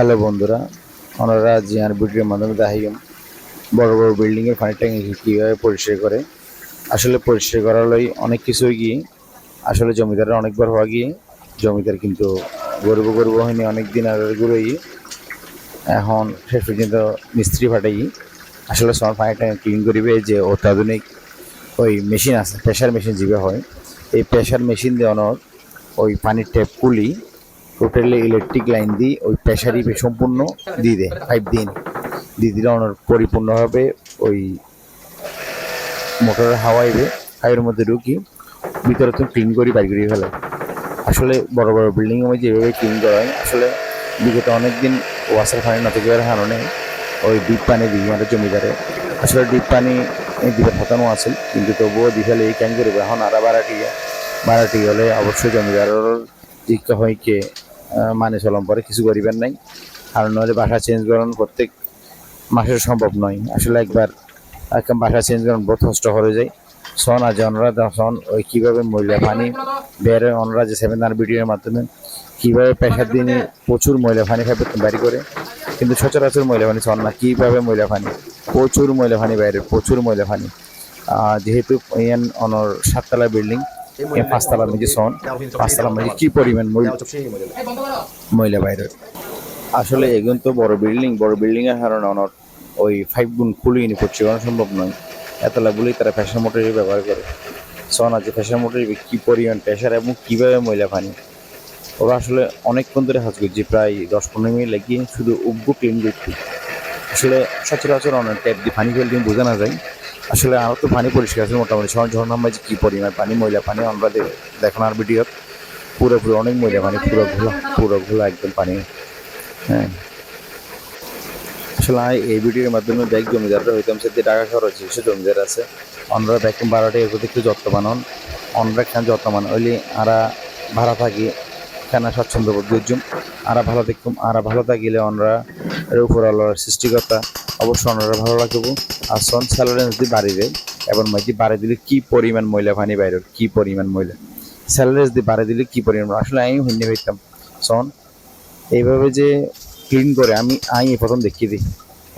Hello বন্ধুরা, ওনারা জিয়ার ভিডিওর মাধ্যমে দেখাইম বড় বড় বিল্ডিংয়ের পানি ট্যাঙ্কি কীভাবে পরিষ্কার করে? আসলে পরিষ্কার করার লাই অনেক কিছুই গিয়ে, আসলে জমিদাররা অনেকবার হওয়া গিয়ে, জমিদার কিন্তু গর্ব গর্ব হয়নি অনেক দিন আগের গুলোই এখন শেষ পর্যন্ত মিস্ত্রি ফাটাই আসলে সব পানি ট্যাঙ্কি ক্লিন করিবে যে অত্যাধুনিক ওই মেশিন আছে প্রেশার মেশিন যেভাবে হয়, এই প্রেশার মেশিন দিয়ে অনর ওই পানির ট্যাপ খুলি টোটালি ইলেকট্রিক লাইন দিয়ে ওই প্রেশারই সম্পূর্ণ দিয়ে দেয় পাইপ দিন দিয়ে দিলে অনর পরিপূর্ণভাবে ওই মোটরের হাওয়া আইবে হাওয়ার মধ্যে ঢুকি ভিতরে তুমি ক্লিন করি বাইর করে ফেলে। আসলে বড় বড় বিল্ডিং এর যেভাবে ক্লিন করা হয় আসলে বিগত অনেক দিন ওয়াসার পানি না থেকে কারণে ওই ডিপ পানি দিই আমাদের জমিদারে আসলে ডিপ পানি দিকে ফতানো আছে, কিন্তু তবুও দিফেলে এই ক্যান করবে এখন আরা বারাটি বারাটি হলে অবশ্যই জমিদারের দিকটা হয় কে মানে চলম পরে কিছু করিবেন নাই। আর নইলে বাসা চেঞ্জ করানো প্রত্যেক মাসে সম্ভব নয়। আসলে একবার একদম বাসা চেঞ্জ করানো বহুত কষ্ট হয়ে যায়। সন আজ ওনারা সন ওই কীভাবে ময়লা পানি বের ওনারা যে সেভেন আর ভিডিওর মাধ্যমে কীভাবে পেশার দিনে প্রচুর ময়লা পানি খাবে, বাড়ি করে। কিন্তু সচরাচর ময়লা পানি সন না, কীভাবে ময়লা পানি? প্রচুর ময়লা পানি বাইরে, প্রচুর ময়লা পানি। যেহেতু ইয়ান অনর সাততলা বিল্ডিং পাঁচতলার মধ্যে সন পাঁচতলার মধ্যে কি পরিমাণ ময়লা বাইরে। আসলে এগুন তো বড় বিল্ডিং বড় বিল্ডিং এর কারণে অনর ওই ফাইভ গুণ খুলিয়ে নি করছে করা সম্ভব নয়। এতলা বলেই তারা ফ্যাশন মোটরই ব্যবহার করে। সন আছে ফ্যাশন মোটর কি পরিমাণ প্রেশার এবং কীভাবে ময়লা পানি? ওরা আসলে অনেকক্ষণ ধরে হাজ করছে প্রায় দশ পনেরো মিনিট লাগিয়ে শুধু উব্বু ক্লিন করতে আসলে সচরাচর অনেক ট্যাপ দিয়ে পানি ফেলতে বোঝা না যায়। আসলে আরও তো পানি পরিষ্কার আছে মোটামুটি। সব ঝর্ণার মাঝে কী পরিমাণ পানি, ময়লা পানি আমরা দে- দেখানোর ভিডিও পুরোপুরি অনেক ময়লা পানি পুরো ঘোলা পুরো ঘোলা একদম পানি। হ্যাঁ। আসলে এই ভিডিওর মাধ্যমে ব্যাগ জমিদাররা সেদিকে টাকা খরচ সে জমিদার আছে। অন্যরা ব্যাগ ভাড়াটা এর প্রতি একটু যত্ন বানান অন্যরা খান যত্ন মান হইলে আরা ভাড়া থাকি খানা স্বাচ্ছন্দ্য বোধ আরা ভালো দেখুম আরা ভালো থাকিলে এর উপর আল্লাহর সৃষ্টিকর্তা অবশ্য অন্যরা ভালো লাগবো আর সন স্যালারি যদি বাড়ি দেয়, এবং মাঝে বাড়ি দিলে কি পরিমাণ ময়লা পানি বাইরের কি পরিমাণ ময়লা? স্যালারি যদি বাড়ি দিলে কি পরিমাণ আসলে আমি হইনি হইতাম। সন এইভাবে যে ক্লিন করে আমি আমি এই প্রথম দেখিয়ে দিই।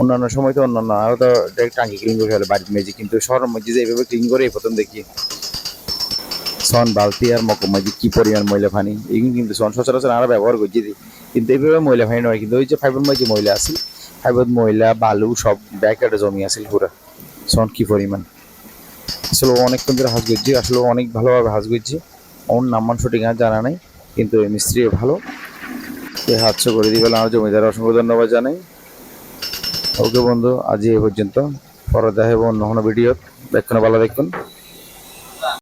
অন্যান্য সময় তো অন্যান্য আরও তো ডাইরেক্ট টাঙ্কি ক্লিন করে ফেলে বাড়ির মেঝে, কিন্তু শহরের মধ্যে যে এইভাবে ক্লিন করে এই প্রথম দেখি। সন বালতি আর মক মধ্যে কি পরিমাণ ময়লা পানি? এগুলো কিন্তু সন সচরাচর আমরা ব্যবহার করছি কিন্তু এইভাবে ময়লা পানি নয়, কিন্তু ওই যে ফাইবার মধ্যে ময়লা আছে ফাইবার ময়লা, বালু সব ব্যাকেটে জমি আছে পুরা। সন কি পরিমাণ। আসলে অনেকক্ষণ ধরে হাজ করছি আসলে অনেক ভালোভাবে হাজ করছি ওর নাম্বার সঠিক আর জানা নাই, কিন্তু এই মিস্ত্রি ভালো। এই হাতশো করে দিবে আমার জমিদার অসংখ্য ধন্যবাদ জানাই। ওকে বন্ধু আজ এই পর্যন্ত। পরে দেখা অন্য কোনো ভিডিও দেখুন, ভালো দেখুন।